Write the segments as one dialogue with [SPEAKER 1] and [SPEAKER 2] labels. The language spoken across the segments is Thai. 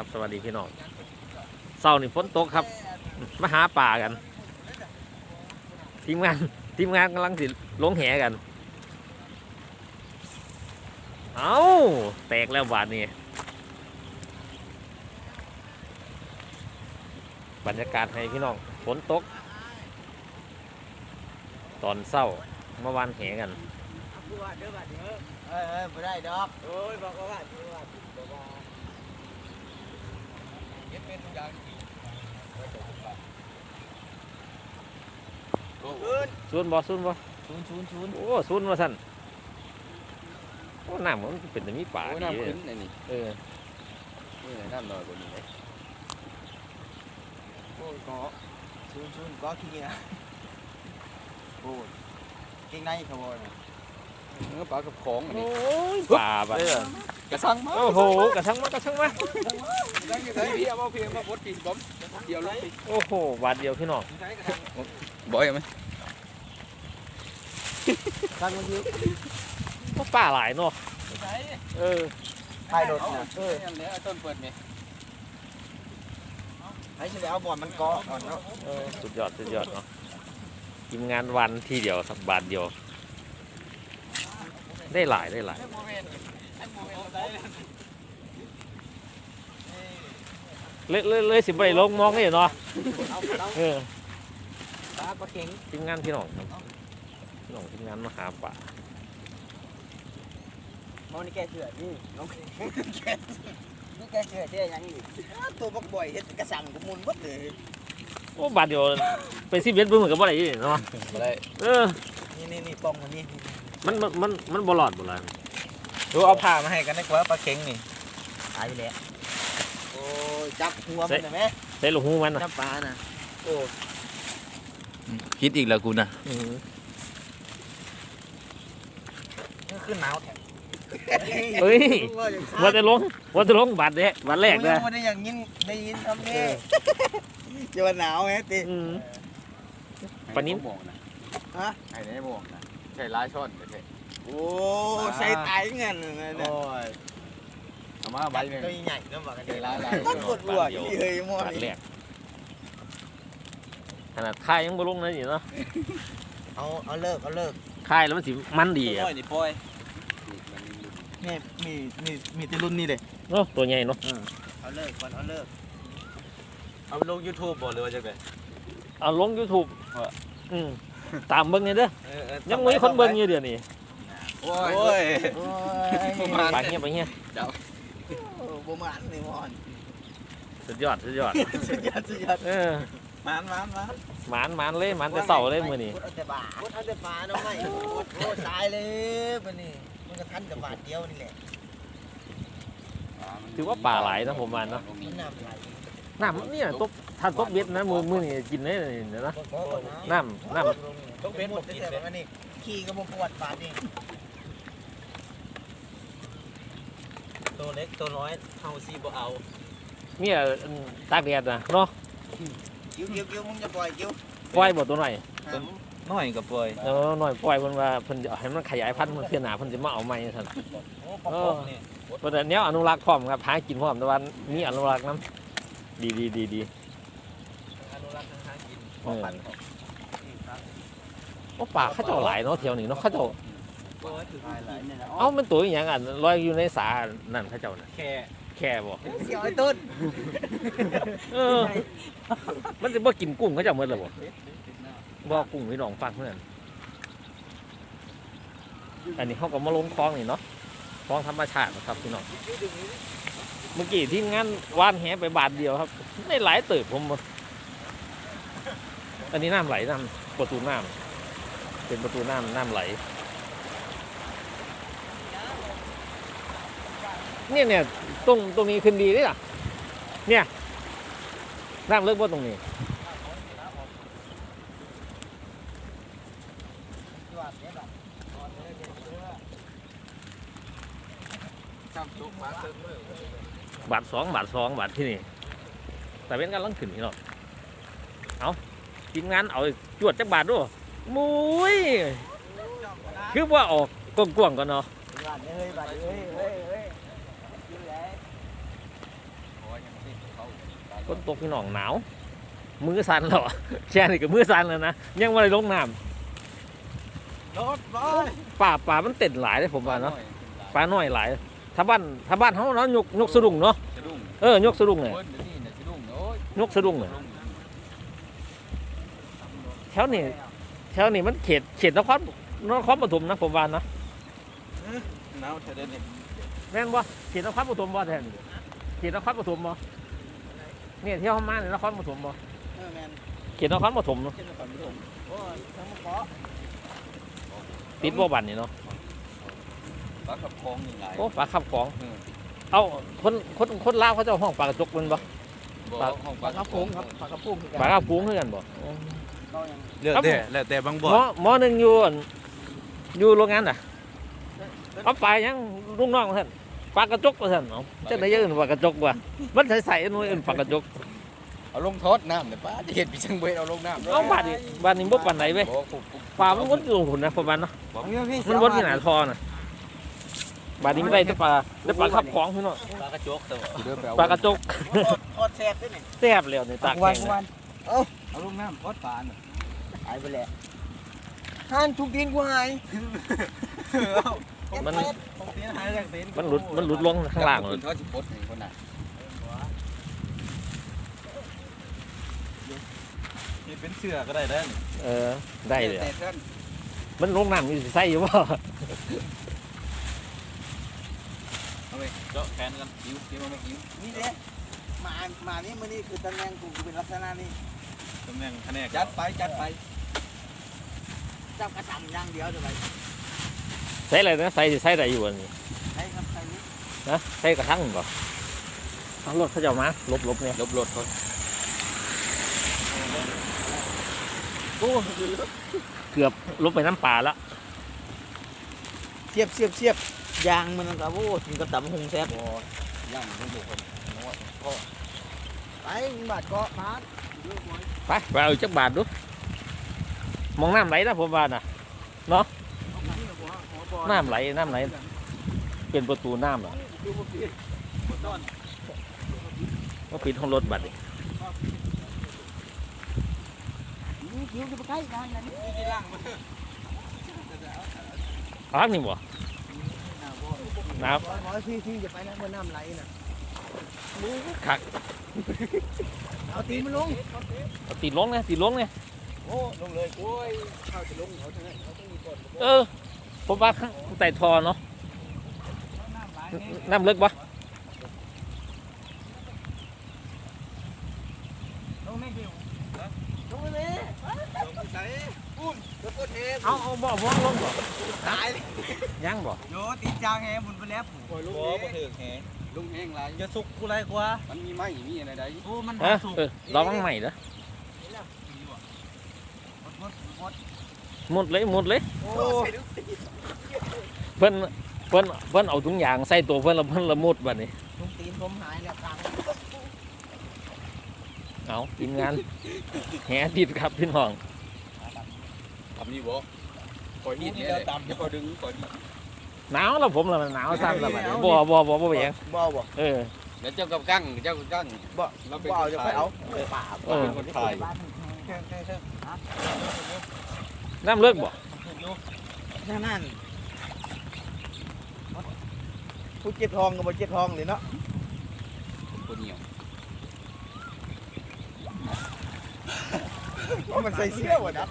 [SPEAKER 1] ครับ สวัสดีพี่น้องเศร้านี่ฝนตกครับ มาหาป่ากัน ทีมงานทีมงานกำลังสิลงแหกัน เอาแตกแล้วบาดนี้บรรยากาศให้พี่น้องฝนตก ตอนเศร้าเมื่อวานแหกัน
[SPEAKER 2] เอ้ยเอ้ยบ่ได้ดอกโอ้ยบอกว่าว่าบ่ว่าบ่ว่า เก็บเป็นทุกอย่างดีโอ้ย
[SPEAKER 1] ซุนบ่ซุนบ่
[SPEAKER 2] ศูนย์ศูนย์ศูนย์
[SPEAKER 1] โอ้ซุนมาสั่นโอ้น้ำมันเป็นแต่มีป่า
[SPEAKER 3] โอ้ย
[SPEAKER 1] ดี
[SPEAKER 3] น้ำขึ้นเลยนี่
[SPEAKER 1] เออ
[SPEAKER 3] นี่น้ำน้อยกว่านี้เลย
[SPEAKER 2] โอ้ยก็ศูนย์ศูนย์ก็ขี้นะโอ้ยเก่งในเขาบ่น่ะ
[SPEAKER 3] เนื้อปลากับของอัน
[SPEAKER 1] โอ้
[SPEAKER 3] นี้
[SPEAKER 1] ยป่าบัด
[SPEAKER 3] เออ กระสังมา
[SPEAKER 1] โอ้โหกระชังมากระชังมา
[SPEAKER 3] ได้ยังไงพี่เอาเพียงมาบดปีนผมเดี๋ยวลงไป
[SPEAKER 1] โอ้โหบาดเดียวพี่น้อง
[SPEAKER 3] บ่อยไหม
[SPEAKER 2] ทางเมื่อกี้
[SPEAKER 1] ก็ป่าหลายเนาะเออ
[SPEAKER 2] ถ่ายรถ
[SPEAKER 3] เอา
[SPEAKER 2] น่ะ
[SPEAKER 3] เอออันนี้ต้นเปิดไหม
[SPEAKER 2] ให้สิได้เอาบ่อนมันเกาะก่อนเนาะ
[SPEAKER 1] เออสุดยอดสุดยอดเนาะทีมงานวันทีเดียวครับบาทเดียว ได้หลายได้หลาย เลยเลยเลยสิบไปลงมองนี่เนาะเออ
[SPEAKER 2] ปลาปลาเข็ง
[SPEAKER 1] ทีมงานพี่น้องครับพี่น้องทีมงานมาหาป่า
[SPEAKER 2] มองนี่แกเสือนี่น้องแกเสือนี่แกเสือเท่ยังนี่อ้าวตัวบักบ่อยเฮ็ดกระสังกูมุนเบิดเลย
[SPEAKER 1] โอ้บาทเดียวไปสิบเอ็ดเพิ่งเหมือนกับว่าอะไรอยู่เนาะ
[SPEAKER 3] บ่ได้
[SPEAKER 1] เออ
[SPEAKER 2] นี่นี่นี่ป้องมันนี่
[SPEAKER 1] มันมันมันมันบอลอดบอลอ ด
[SPEAKER 2] ดูเอาผ้ามาให้กันได้กว่าปลาเข็งนี่ตายไปแล้วโอ้ยจับหัวมันได้ไหม
[SPEAKER 1] ใส่ลูกหูมันนะ
[SPEAKER 2] จับปลาน่ะโอ้
[SPEAKER 3] คิดอีกแล้วกูนะ
[SPEAKER 1] อืม
[SPEAKER 2] นี่คือหนาวแท้
[SPEAKER 1] เฮ้ยว่าจะลงว่าจะลงบาทเด้บาทแรก
[SPEAKER 2] เล
[SPEAKER 1] เลยย
[SPEAKER 2] ไม่ได้อย่างยินได้ยินคำนี้จะว่าหนาวไหมติ
[SPEAKER 1] อืมปลานิ้น
[SPEAKER 3] บอกนะ
[SPEAKER 2] ฮะ
[SPEAKER 3] ไอ้นี่บอกนะใช่ลายช่อนไม่ใช่
[SPEAKER 2] โอ้ใส่ตายเงินเลย
[SPEAKER 3] โอ้ยเอามาใบหนึ่ง
[SPEAKER 2] ตัวใหญ่ๆนะบอกกัน
[SPEAKER 3] ใช่ลายลาย
[SPEAKER 2] ต้องกดรัวอีเฮ้ยมอบา
[SPEAKER 1] ท
[SPEAKER 2] นี่
[SPEAKER 1] แรกขนาดค่ายยังบ่ลงนะนี่เนาะ
[SPEAKER 2] เอาเอาเลิกเอาเลิก
[SPEAKER 1] ค่ายแล้วมันสิมันดีอะ
[SPEAKER 3] นี่ปล่อย
[SPEAKER 2] นี่มีมีมีแต่รุ่นนี้เลย
[SPEAKER 1] เนาะตัวใหญ่เนาะ
[SPEAKER 2] เอาเลิกก่อนเอาเลิก
[SPEAKER 3] เอาลง YouTube บ่หรือว่าจังได๋
[SPEAKER 1] เอาลง YouTube
[SPEAKER 3] ว่า
[SPEAKER 1] อืมตามเบิ่งนี่เด้อยังมีคนเบิ่งอยู่เดี๋ยวนี้
[SPEAKER 3] โอ้ย
[SPEAKER 2] โอ้
[SPEAKER 3] ประมาณ
[SPEAKER 1] ไปเงี้ยไปเงี้ย
[SPEAKER 2] โอ้ประมาณนี่มอน
[SPEAKER 1] สุดยอดสุดยอด
[SPEAKER 2] สุดยอดสุดยอด
[SPEAKER 1] เออ
[SPEAKER 2] มานมานมาน
[SPEAKER 1] หมานหมานเลยหมานแต่เสาเลยมื้อนี้
[SPEAKER 2] พุดเอาแต่บาพุดเอาแต่ปลาน้องไม่พุดโอ้ตายเลยมันนี่มันก็ทันแต่บาทเดียวนี่แหละ
[SPEAKER 1] ถือว่าป่าหลายนะผมว่าเนาะ
[SPEAKER 2] มันน้ำไหล
[SPEAKER 1] น้ำเนี่ยตบถ้าตบเบ็ดนะมือมือนี่กินได้เลยนะน้ำน้
[SPEAKER 2] ต้องเป็นหมดที่แต่มันนี่ขี่ก็บ่ปวดบาดนี่ ตัวเล็กตัวน้อยเฮาซีบ่เอาำ
[SPEAKER 1] เนี่ยอันตากแดดนะเนาะ
[SPEAKER 2] กิ้วกิ้วกิ้วมึงจะปล่อยกิ้ว
[SPEAKER 1] ปล่อยบ่ตัวหน่อย
[SPEAKER 3] น้อยกับปล่อย
[SPEAKER 1] เออหน่อยปล่อยเพิ่นว่าเพิ่นจะให้มันขยายพันธุ์มันเพื่อหนาเพิ่นจะมาเอาใหม่ซั่น
[SPEAKER 2] โอ้ปอกปอกนี่
[SPEAKER 1] เพราะแต่เนี้ยอนุรักษ์พร้อมครับหากินพร้อมแต่ว่ามีอนุรักษ์นํดีดีดีดี
[SPEAKER 2] อนุรักษ์ทางหากิน
[SPEAKER 1] เออโอ้ป่าเขาเจ้าหลายเนาะเที่ยวนี้เนาะเขาเจ้า
[SPEAKER 2] เนี่ยนะ
[SPEAKER 1] เอ้ามันตัวอหย่างอันลอยอยู่ในสานั่นเขาเจ้าน่ะ
[SPEAKER 2] แค่
[SPEAKER 1] แค่บ่
[SPEAKER 2] เสียวไอ้ต้น
[SPEAKER 1] เออ มันสิบ่กินกุ้งเขาเจ้าหมดเลยบ่บ่กุ้งพี่น้องฟังเพื่อนอันนี้เขาก็มาลงคลองนี่เนาะคลองธรรมชาตินะครับพี่น้องเมื่อกี้ทีมงานวานแหไปบาทเดียวครับได้หลายเติบผมบ่อันนี้น้ำไหลน้ำประตูน้ำเป็นประตูน้ำน้ำไหล เนี่ยเนี่ยตรงตรงนี้ขึ้นดีด้วยอะเนี่ยน้ำเลิกว่าตรงนี้บาทสองบาทสองบาทที่นี่แต่เป็นการลังขึ้นพี่น้องเอาทีมงานเอาจวดจักบาทด้วยมุ้ยคือว่าออกกว้างๆก่อนเนาะ
[SPEAKER 2] บาดเฮ้ยบาดเฮ้ยเฮ้ยเฮ้ย
[SPEAKER 1] ฝนตกพี่น้องหนาว มือสั่นแล้วอะแค่นี้ก็มือสั่นแล้วนะ ยังไม่ได้ลงน้
[SPEAKER 2] รถบอลำ
[SPEAKER 1] ป่าป่ามันเต็ดหลายเลยผมว่าเนาะปลาน้อยหลายถ้าบ้านถ้าบ้านเขาเนาะยกยกสะดุ้งเนาะ
[SPEAKER 3] สะดุ้ง
[SPEAKER 1] เออยกสะดุ้งเนี่ย
[SPEAKER 3] โอ้ยเดี๋ยวนี่เนี่ยสะดุ้งโอ้ย
[SPEAKER 1] ยกสะดุ้งเนี่ยแถวนี้แถวนี้มันเขตเขตนครนครปฐมนะผมว่านะ
[SPEAKER 3] หนาวเธอเดินเนี่ย
[SPEAKER 1] แม่นบ่เขตนครปฐมบ่แทนเขตนครปฐมบ่ เนี่ยเที่ยวมาในนครปฐมบ่
[SPEAKER 2] เออแมน
[SPEAKER 1] เขตนครปฐมเนาะ
[SPEAKER 2] เช่นนครปฐมโอ้ยทั้งหมดขอ
[SPEAKER 1] ติดบ่บันนี่เนาะ
[SPEAKER 3] ปลาขับคลองหนึ่งหลาย
[SPEAKER 1] โอ้ปลาขับของ
[SPEAKER 3] อืม
[SPEAKER 1] เอาคนคนคนลาวเขาเจะห้องปลากระจกมันบ่
[SPEAKER 3] บ่ห้อง
[SPEAKER 2] ปลากระพงครับปลากระพุงคือ
[SPEAKER 1] ปลา
[SPEAKER 2] กัน
[SPEAKER 1] กระพุงคือกันบ่
[SPEAKER 2] ก็ยัง
[SPEAKER 4] แล้วแต่แล้วแต่บางบ่
[SPEAKER 1] หมอหมอหนึ่งอยู่อั่นอยู่โรงงานน่ะเอาปลายังลูกน้องท่าน ปลากระจกว่าท่านเอาจังได๋ยังอื่นปลากระจกว่ะมันใสๆหน่วยอื่นปลากระจก
[SPEAKER 3] เอาลงทอดน้ำเนี่ยป้าจะเห็นพี่ช่างเบยเอาลงน้ำ
[SPEAKER 1] เอาบาดนี่บาดนี้บ่ปานไหนเว้ย
[SPEAKER 3] บ่คุบคุบ
[SPEAKER 1] ปลามันวนอยู่หุ่นนะประมาณเนาะ
[SPEAKER 2] เอาเงี้ยพี่
[SPEAKER 1] มันวนที่หน้าทอน่ะบาดนี้ไม่ได้แต่ปลาแต่ปลาขับของพี่น้อง
[SPEAKER 3] ปลากระจกตัวเดินไปเอา
[SPEAKER 1] ปลากระจก
[SPEAKER 2] โคตรแซ่บด้วยนี่
[SPEAKER 1] แซ่บแล้วนี่ตาก
[SPEAKER 2] วั
[SPEAKER 1] แห้
[SPEAKER 2] น
[SPEAKER 1] ง
[SPEAKER 2] วั
[SPEAKER 1] นะ
[SPEAKER 2] นเอ้า
[SPEAKER 3] เอาลงน้ำทอดปลาน่ะ
[SPEAKER 2] หายไปแล้วห่านทุกดินกูหาย
[SPEAKER 1] มัน
[SPEAKER 2] ของเสียหายจากเต็น
[SPEAKER 1] มันหลุดมันหลุดลงข้างล่างเลย
[SPEAKER 3] ทอดสิปดให้คนน่ะ
[SPEAKER 4] นี่เป็นเสื้อก็ได้เด้อ
[SPEAKER 1] เออ ได้เลย
[SPEAKER 3] แต่ท่าน
[SPEAKER 1] มันลงน้ำอยู่สิใส่อยู่บ่
[SPEAKER 3] เอาไปเจาะแขนกันหิวหิวมาไม่หิว
[SPEAKER 2] นี่เด้มามานี่มื้อนี้คือตำแหน่งกูเป็นลักษณะนี้
[SPEAKER 4] ตำแหน่งแผนก
[SPEAKER 3] จัดไปจัดไป
[SPEAKER 2] เจ้ากระทำอย่างเดียวเดี๋ยวไป
[SPEAKER 1] ใส่อะไรนะใส่ใส่ได้อยู่อันนี้
[SPEAKER 2] ใช้ครับใช้นี่
[SPEAKER 1] นะใส่กระทั่งบ่เอารถเขาเจ้ามาลบลบเนี่ย
[SPEAKER 3] ลบรถเขา
[SPEAKER 2] โอ้
[SPEAKER 1] เกือบลบไปน้ำป่าแล้ว
[SPEAKER 2] เทียบเทียบเทียบยางมันกับโอ้ถึงกับตำหงแซ่บ
[SPEAKER 3] บ่ย่างลงบุกคนน้อย
[SPEAKER 2] ไปบาดเกาะพาด
[SPEAKER 1] ไปไปเอาจักบาทดูมองน้ำไหลนะผมว่าน่ะน้ำไหลน้ำไหล เป็นประตูน้ำเหรอก็ปิดห้องรถบัดนี้
[SPEAKER 2] นี่คิ้วจะไปใกล้กันนะนี่ที่ล่างมา
[SPEAKER 1] อ้าวนี่บ่น้
[SPEAKER 2] ขอที่ที่จะไปนะบนน้ำไหลน่ะำ
[SPEAKER 1] ขัก
[SPEAKER 2] เอาตีนมันลง
[SPEAKER 1] เอาตีลงเนี่ยตีลงเนี่ย
[SPEAKER 2] โอ้ลงเลยโอ้ยเข้าจะลงเขาจะให้เขาต้องมีก่อน
[SPEAKER 1] เออ ผมว่าข้างใต้ทอเนาะน้ำลึกบ่
[SPEAKER 2] ลงไม่เดียวลงไปเลยลงไปใส่ปุ้นแล้วก็เท
[SPEAKER 1] เอาเอาบ่บ่ลงบ่
[SPEAKER 2] ตายเลย
[SPEAKER 1] ยังบ่
[SPEAKER 2] โยตีจางแฮมุนไปแล้วโอ้ยลง
[SPEAKER 3] บ่
[SPEAKER 2] เอ
[SPEAKER 3] บ่ถึกแฮลุงแห้งหลาย
[SPEAKER 4] จะสุกกูไรกว่า
[SPEAKER 3] มันมีไม้มีอะไรได้
[SPEAKER 2] โอ้มัน
[SPEAKER 1] ฮะเออลองใหม่เด้อ
[SPEAKER 2] หมด หมด
[SPEAKER 1] หมดเลยหมดเลย
[SPEAKER 2] โอ้
[SPEAKER 1] เพิ่นเพิ่นเพิ่นเอาถุงยางใส่ตัวเพิ่นแล้วเพิ่นละมุดบัดนี้
[SPEAKER 2] ลุงตีนผมหายแล้วกลาง
[SPEAKER 1] เอาทีมงานแหติดครับพี่น้อง
[SPEAKER 3] ทำนี่บ่คอยดีดเนี่ยเลยเดี๋ยวคอยดึงคอยดีด
[SPEAKER 1] หนาวแล้วผมแล้วมันหนาวซ้ำแล้วบัดนี้บ่บ่บ่บ่ไปหยัง
[SPEAKER 2] บ่บ่
[SPEAKER 1] เออ
[SPEAKER 3] เดี๋ยวเจ้ากับกั้งเจ้ากับกั้ง
[SPEAKER 2] บ่
[SPEAKER 3] เราเป็น
[SPEAKER 2] บ่เอาจะไปเอาป่า
[SPEAKER 1] เออ
[SPEAKER 3] คนถ่าย
[SPEAKER 1] น้ำเลิกบ่
[SPEAKER 2] นั่นผู้เจ็บทองกับบ่เจ็บทองเลยเนาะ
[SPEAKER 3] คนเหนียว
[SPEAKER 2] มันใส่เสื้อวะนะ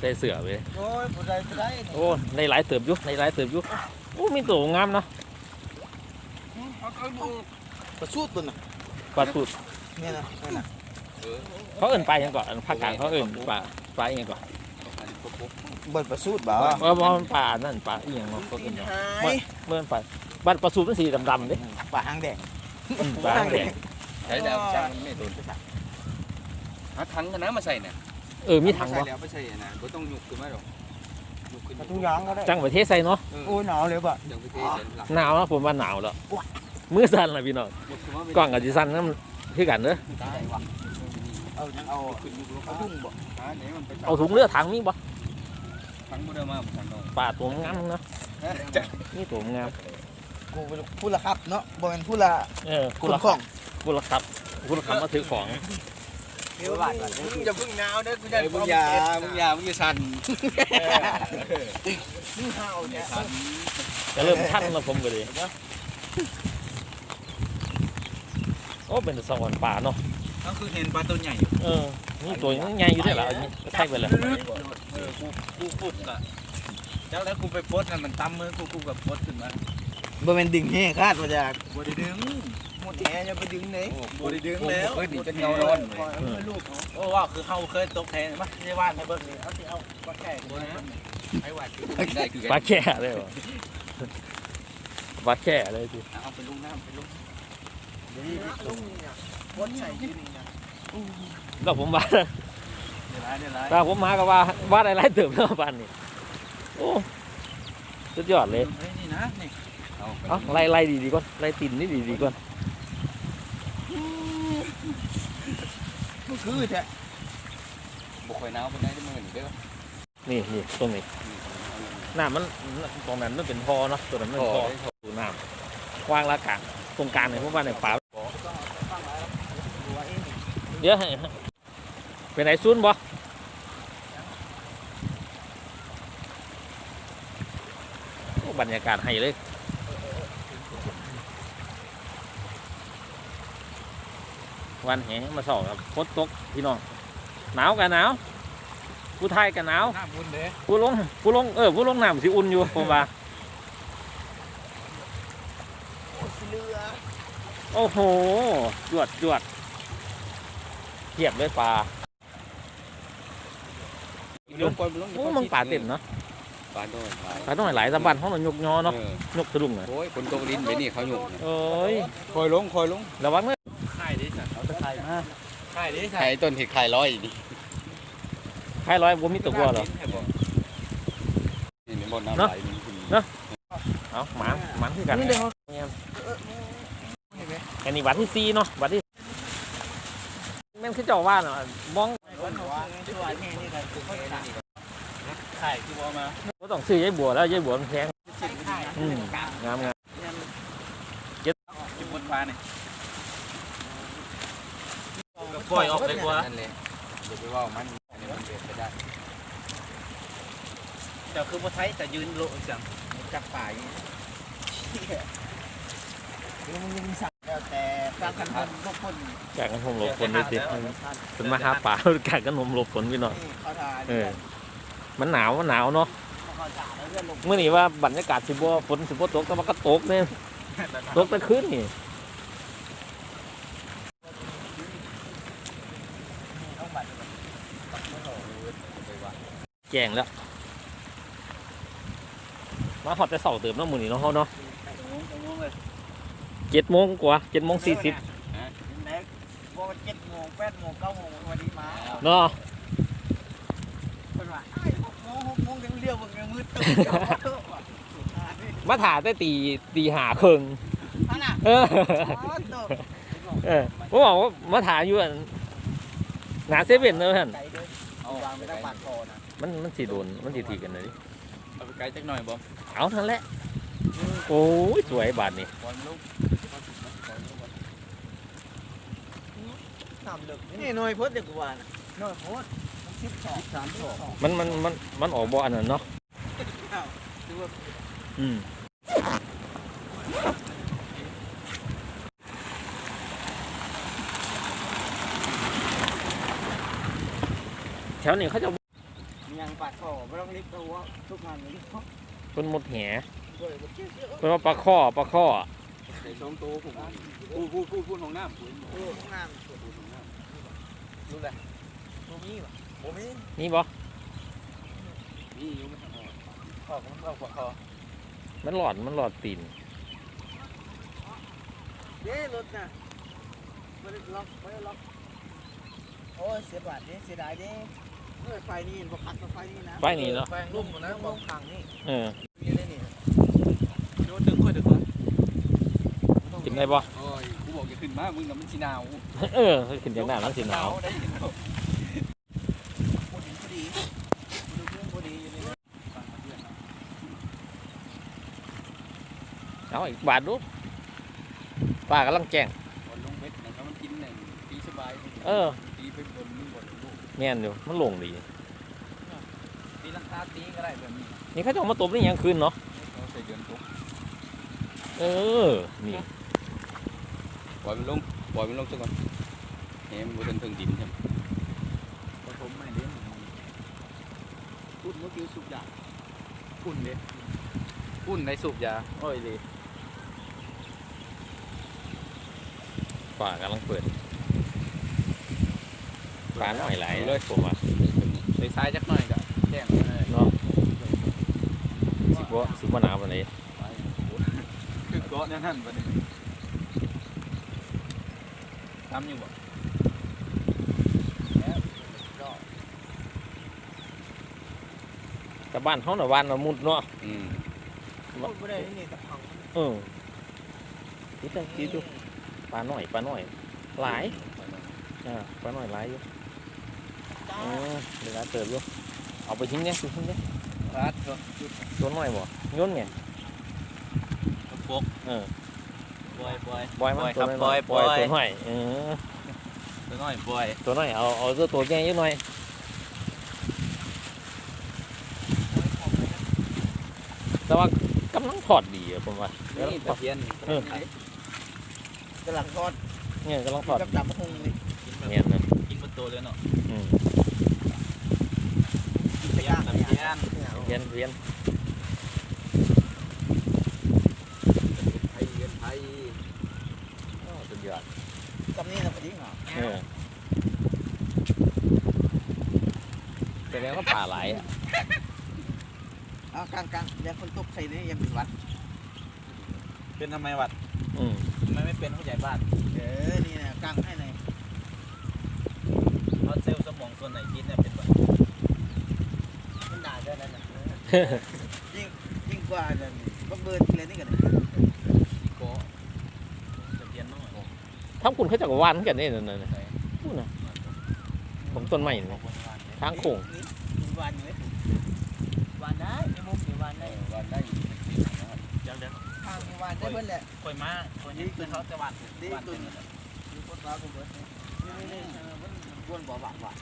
[SPEAKER 1] ใส่เสื้อเว้ย
[SPEAKER 2] โอ้ยบ่ได้บ่ได้
[SPEAKER 1] โอ้ในหลายเติบอยู่ในหลายเติบอยู่โอ้มีตัวงามเนาะ
[SPEAKER 2] ประสูตรตัวน่ะ
[SPEAKER 1] ปลาสูตร
[SPEAKER 2] เนี่ยนะนั่นน่ะ
[SPEAKER 3] เออ
[SPEAKER 1] เขาเอิ่นปลาหยังก่อนอันภาคกลางเขาเอิ่นปลาปลาอหยังก่อน
[SPEAKER 3] อันนี้ปุ๊ บปุ๊บ
[SPEAKER 2] เบิดประสูตรบ่
[SPEAKER 1] เออบ่มันปลานั่นปลาอีหยังเนาะเขาเอิ่นเนาะ
[SPEAKER 2] หาย
[SPEAKER 1] เมื่อมันปลาบัดปลาสูตรมันสีดำๆเด้
[SPEAKER 2] ป่าหางแดง
[SPEAKER 1] อืมปลาแดง
[SPEAKER 3] ใช้แล้วช่างไม่โดนหาถังกันนะมาใส่น่ะ
[SPEAKER 1] เออมีถัง
[SPEAKER 3] ใส่
[SPEAKER 1] บ่
[SPEAKER 3] แล้วไม่ใช่นะบ่ต้องยุกขึ้นมาหรอกยุกขึ้น
[SPEAKER 2] ทุกอย่างก็ได้
[SPEAKER 1] จังประเทศใส่เนาะ
[SPEAKER 2] โอ้ยหนาวเลยบ่
[SPEAKER 3] จังไปเทเสร็จหลัก
[SPEAKER 1] หนาวนะผมว่าหนาวแล้วมือสั่นล่ะพี่น้อง
[SPEAKER 3] ยุกขึ้นมา
[SPEAKER 1] กล้องกับจิสั่นน้ำคือกันเด้อ
[SPEAKER 3] ตายว่ะ
[SPEAKER 2] เอายังเอา
[SPEAKER 3] ขึ้นยุกลง
[SPEAKER 2] เอา
[SPEAKER 3] มา
[SPEAKER 2] ทุ่งบ่
[SPEAKER 3] หาไหนมันไป
[SPEAKER 1] เอาถุงเลือดถังมีบ่
[SPEAKER 3] ถังบ่ได้มาบ่ถังน้อง
[SPEAKER 1] ปลาตัวงามเนาะ
[SPEAKER 3] จัง
[SPEAKER 1] นี่ตัวงาม
[SPEAKER 2] กูเป็นผู้ละครับเนาะบ่แม่นผู้ละ
[SPEAKER 1] เออ
[SPEAKER 2] ค
[SPEAKER 1] คุณ
[SPEAKER 2] น
[SPEAKER 1] ละ
[SPEAKER 2] ของ
[SPEAKER 1] ผู้ละครับผู้ละครับมาถือของ
[SPEAKER 2] เดี๋ยวมึงอย่าเพึ่งหนาวเด้อกูจะ
[SPEAKER 3] เฮ้ยมึงอยามึงอยามึงอย่าสั่น
[SPEAKER 2] มึงหาวเนี่ย
[SPEAKER 3] สั่น
[SPEAKER 1] จะเริ่มทันแล้วผมก็เลยโอ้เป็นสวรรค์ป่าเนาะ
[SPEAKER 4] ก็คือเห็นปลาตัวใหญ่
[SPEAKER 1] เออนี่ตัวยังใหญ่อยู่ด้วยเหรออันนี้ใช่ไปเลย
[SPEAKER 4] เออกูกูพุดละเจ้าแล้วกูไปโพสต์นั่นมันตำมือกูกูกับโพสต์ขึ้นมา
[SPEAKER 2] บ่เป็นดึงแห้คาดมาจาก
[SPEAKER 4] บ่ได้ดึง
[SPEAKER 2] หมดแหอย่าไปดึงเลย
[SPEAKER 4] บ่ได้ดึงแล้ว
[SPEAKER 3] เฮ้ยนี่เป็นเงาร้อน
[SPEAKER 2] ปล่อยมันลูกเขา
[SPEAKER 4] โอ้ว่าคือเฮาเคยตกแทนมาที่บ้านในเบิ่งนี่เอาสิเอาปลาแก่กูนะไอ้หวัด
[SPEAKER 3] ได้คือ
[SPEAKER 1] ปลาแค่เลยวะปลาแค่เลยสิ
[SPEAKER 3] เอาไปลงน้ำไปลง
[SPEAKER 2] เดี๋ยวนี้ลุงเนี่ยวดใส่ที่นี่นะ
[SPEAKER 1] แล้วผมว่า
[SPEAKER 4] เดี๋ยวร้ายเดี๋ยวร้าย
[SPEAKER 1] ถ้าผมมาก็ว่าว่าได้หลายเติมเนาะบ้านนี่โอ้สุดยอดเลย
[SPEAKER 4] เฮ้ยนี่นะนี่
[SPEAKER 3] เอาไป
[SPEAKER 1] เอ้าไล่ไล่ดีดีๆก่อนไล่ตินนี่ดีดีๆก่อน
[SPEAKER 2] มันคือแท้
[SPEAKER 3] บุกไฟน้ำไปได้ที่มือเด้อ
[SPEAKER 1] นี่นี่ตรงนี้น้ำมันตรงนั้นมันเป็นท่อเนาะตัวนั้นมันเป็นท่อดูน้ำวางละกลางตรงกลางเนี่ยผมว่าในป่า เดี๋ยวให้ไปไหนซุนบ่โอ้บรรยากาศให้เลยวันแหงมาสอบครับฝนตกพี่น้องหนาวกันหนาวผู้ไทยกันหนาว
[SPEAKER 4] น้ำบุญเด้
[SPEAKER 1] ผู้ลงผู้ลงเออผู้ลงน้ำสิอุ่นอยู่ผมว่า
[SPEAKER 2] เรือ
[SPEAKER 1] โอ้โหจวดจวดเทียบด้วยปลา
[SPEAKER 3] ลงก่อนลง
[SPEAKER 1] โอ้มึงปลาเต็มเนาะ
[SPEAKER 3] ปลาด้วยปลา
[SPEAKER 1] ปลาต้องหลายๆสะบันห้องมันยกยอเนาะยกสะดุ้งเลย
[SPEAKER 3] โอ้ยคนตกลิ้นไปนี่เขาหยุด
[SPEAKER 1] เอ้ย
[SPEAKER 3] คอยลงคอยลง
[SPEAKER 1] ระวังเนอะ
[SPEAKER 4] ค่ายดิฉันเอาตะไคร้มาค่ายดิฉัน
[SPEAKER 3] ไข่ต้นเห็ดไข่ร้อยนี่
[SPEAKER 1] ใครร้อยผมมีตัววัวเหรอ
[SPEAKER 3] นี่บนน้ำไหลนี่คุณ
[SPEAKER 1] เอาหมาหมันคือกัน
[SPEAKER 2] นี่เดี๋ยว
[SPEAKER 1] อันนี้วัดที่ซีเนาะวัดที่ แม่นคือเจ้าว่าเนาะมอง
[SPEAKER 2] วันหัวตัวแห้นี่กันคือเขาขาด
[SPEAKER 4] ไข่ที่บอกมา
[SPEAKER 1] ก็ต้องซื้อยายบัวแล้วยายบัวมันแพง
[SPEAKER 2] สิ่งที่
[SPEAKER 1] อืมงามงาม
[SPEAKER 4] อยู่บนฟ้านี่ปล่อยออกเลยกว่า
[SPEAKER 3] นั่นเลยเดี๋ยวไปว่ามันอันนี้มันเดือดไปได้
[SPEAKER 4] เจ้าคือบ่ไทยแต่ยืนโลจัง
[SPEAKER 2] จับป่าอย่างนี้มันยังสั่ง แล้วแต่สร้างกันพวกคน
[SPEAKER 1] แกงกันผมหลบฝนด้วยสิเป็นมาหาปลาแกงกันผมหลบฝนพี่น้อง
[SPEAKER 2] นี่เขาทา
[SPEAKER 1] เออมันหนาวมันหนาวเนาะ
[SPEAKER 2] เขาจ่าแล้วเรื่องลง
[SPEAKER 1] เมื่อนี้ว่าบรรยากาศสิบ่ฝนสิบ่ตกแต่ว่าก็ตกเนี่ยตกแต่คืนนี่
[SPEAKER 2] ต้งบัตร
[SPEAKER 1] แจ้งแล้วมาหอดแต่เสาเติมเนาะมือนี้เนาะเฮาเนาะ เจ็ดโมงกว่าเจ็ดโมงสี่สิบ
[SPEAKER 2] ไหนบอกว่าเจ็ดโมงแปดโมงเก้าโมงวันนี้มา
[SPEAKER 1] เนาะ
[SPEAKER 2] เป็นว่าไอ้หกโมงหกโมงยังเลี้ยวมันยังมืดตึ๊บ
[SPEAKER 1] มาถ่าแต่ตีตีหาครึ่ง
[SPEAKER 2] อันน่ะ
[SPEAKER 1] เออ
[SPEAKER 2] อ๋อตก
[SPEAKER 1] เออผมบอกว่ามาถ่าอยู่อันหนาเซเว่นเลยท่าน
[SPEAKER 2] ไก่ด้วยเอาวางไม่ต้องปากคอนะ
[SPEAKER 1] มันมันสิโดนมันสิทีกันเลยดิ
[SPEAKER 3] เอาไปไกลจักหน่อยบ่
[SPEAKER 1] เอาทั้งแหละโอ้ยสวยบาทนี่
[SPEAKER 3] บอลลูก
[SPEAKER 2] น้ำเลึกนี่หน่วยพดเด็กกว่าหน่วยพดสิบสองสามสอง
[SPEAKER 1] มันมันมันมันออกบ่อันนั้นเนาะอืมแถวนี้เขาจะ
[SPEAKER 2] ยังปากคอไม่ต้องรีบตัวทุกงานเลย
[SPEAKER 1] เป็นหมดแห
[SPEAKER 2] ด้วยบ่เชื่อ
[SPEAKER 1] เป็นว่าปลาข้อปลาข้อ
[SPEAKER 3] ใส่สองตัวผมพูดพูดพูดพูดของน้ำพูด
[SPEAKER 2] โอ้ทุกงาน รู้เลยโมมี่ป่ะโมมี่
[SPEAKER 1] นี่บ่
[SPEAKER 3] นี่อยู่ไม่ออก
[SPEAKER 2] ขอบมันเข้าปากคอ
[SPEAKER 1] มันหลอดมันหลอดตีน
[SPEAKER 2] เด้รถน่ะไม่ได้ล็อกไม่ได้ล็อกโอ้ยเสียบาทเด้เสียดายเด้เมื่อไฟนี่บ่คัดกับไฟนี่นะ
[SPEAKER 1] ไฟนี่เนาะ
[SPEAKER 2] แปลงรุ่มนะมองทางนี่
[SPEAKER 1] เออ
[SPEAKER 2] มีได้นี่
[SPEAKER 4] โยนดึงค่อยดึงก่อน
[SPEAKER 1] กินได้บ่
[SPEAKER 3] โอ้ยกูบอกอย่าขึ้นมามึงน่ะมันสิหนาว
[SPEAKER 1] เออขึ้นจากหน้ามันสิหนาว
[SPEAKER 2] ได้ยินพอดีพอดีดูเพื่อนพอดีอยู่นี่
[SPEAKER 1] เอาอีกบาทดูป้ากำลังแจ้ง
[SPEAKER 3] บอลลงเม็ดนะสบายดี
[SPEAKER 1] เออ
[SPEAKER 3] ตีไปบนมึงบนลูก
[SPEAKER 1] แม่นอยู่มันลงดี
[SPEAKER 3] ตีลังคาตีก็ได้แบบนี้
[SPEAKER 1] นี่เขาจะเอามาตบนี่ยังคืนเนาะ
[SPEAKER 3] เขาใส่เดือนตก
[SPEAKER 1] เออนี่
[SPEAKER 3] ป ล่อยมันลง ปล่อยมันลงซะก่อนเฮ้ยมันบนถึงดินใช่ไหม
[SPEAKER 4] ผสมไม่เล่น
[SPEAKER 2] พูดเมื่อกี้สุกอย่าง
[SPEAKER 4] อุ่นเด็ดอุ่นในสูบยาโอ้ยเลย
[SPEAKER 1] ฝากำลังเปิดปลาหน่อยไหลายเลยผมว่า
[SPEAKER 4] ใส่ซ้ายจักหน่อยก็แจ้งเลย
[SPEAKER 1] เนาะสิบว่าสิบว่าหนาววันนี้
[SPEAKER 4] คือเกาะนั่นนั่นประเด็น ทำอยู่บ่
[SPEAKER 1] แต่บ้านเขาหน่ะบ้านเรามุดเนาะ
[SPEAKER 3] อืม
[SPEAKER 2] พูดไม่ได้นี่ตะพัง
[SPEAKER 1] เออคิดดูคิดดูปลาหน่อยปลาหน่อย หลายอ่าปลาหน่อยหลายอยู่
[SPEAKER 2] จ้า
[SPEAKER 1] เออเดี๋ยวเราเติบอยู่เอาไปทิ้งเนี่ยไปทิ้งเนี่ย
[SPEAKER 4] รัดก็
[SPEAKER 1] ตัวน้อยบ่โย่นไง
[SPEAKER 4] กระปก
[SPEAKER 1] เออ
[SPEAKER 4] ปล่อยปล่อย
[SPEAKER 1] บอยมัน
[SPEAKER 4] ค
[SPEAKER 1] ตั
[SPEAKER 4] รั
[SPEAKER 1] ว
[SPEAKER 4] บ
[SPEAKER 1] น้อย
[SPEAKER 4] ปล่อย
[SPEAKER 1] บอย
[SPEAKER 4] ปล่อย
[SPEAKER 1] ตัวน้อยเออ
[SPEAKER 4] ตัวน้อยปล่อย
[SPEAKER 1] ตัวน้อยเอาเอาตัวตัวใหญ่นิดหน่อยแต่ว่ากำลังถอดดีอะผมว่า
[SPEAKER 4] นี่ตะเพียน
[SPEAKER 1] เออ
[SPEAKER 2] กำลังทอด
[SPEAKER 1] เนี่ยกำลังถอด
[SPEAKER 2] กับจับมะฮงนี่
[SPEAKER 4] กินแบบ
[SPEAKER 1] เนี่ยนะ
[SPEAKER 4] กินบนตัวเลยเนาะ
[SPEAKER 1] อืม
[SPEAKER 2] กินไปย่าง
[SPEAKER 4] ตะเพียน
[SPEAKER 1] เพี้ยนเพี้ยน
[SPEAKER 3] ไทยเงินไทย
[SPEAKER 1] อ้าวสุดยอด
[SPEAKER 2] กับนี่นะพอดีเหรอ
[SPEAKER 1] เออ แสดงว่าป่าหลายอะ
[SPEAKER 2] เอากลางกลางๆอย่าคนตกใส่นี่ยังเป็นหวัด
[SPEAKER 4] เป็นทำไมวัด
[SPEAKER 1] อืม
[SPEAKER 4] ทำไมไม่เป็นผู้ใหญ่บ้าน
[SPEAKER 2] เออนี่นะกลางให้หน่อย
[SPEAKER 4] เพราะเซลล์สมองส่วนไหนคิดเนี่ยเป็นแบบ
[SPEAKER 2] มันด่าด้วยนั่นน่ะยิ่งยิ่งกว่านั่นบักเบิร์นเลยนี่กันเลย
[SPEAKER 4] เกาะตะเพียนน้อย
[SPEAKER 1] ทั้งคุณเขาจะกวานกันนี่นั่นน่ะพูดนะผมต้นไม้นี่ทางโค้ง
[SPEAKER 2] วันอยู่ไหมวันได้ในมุมมีวันได้
[SPEAKER 3] วันได้
[SPEAKER 4] ยังเดี๋ยว
[SPEAKER 2] ทางวันได้เพิ่นแหละ
[SPEAKER 4] คอยมาคอยนี้คือเขาจะวัดวัดเป็น
[SPEAKER 2] มีคนฟ้าคนเบิร์ดนี่นี่มันกวนบ่หวานหวาน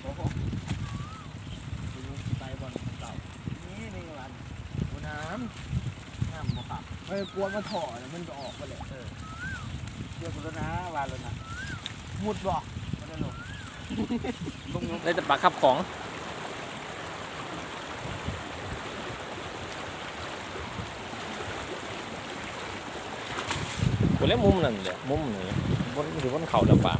[SPEAKER 2] โอ้โหดู
[SPEAKER 4] ไปบอลเก่า
[SPEAKER 2] นี่นี่วันน้ำน้ำบ่ขับเฮ้ยกลัวมันถ่อเนี่ยมันจะออกมาเลย เออเดี๋ยวกูแล้วนะวานแล้วนะมุดบ่มันจะหลง
[SPEAKER 1] ได้แต่ปลาขับของกูเล่นมุมนั่นเลยมุมนี้บนถือบนเขาแล้วป่า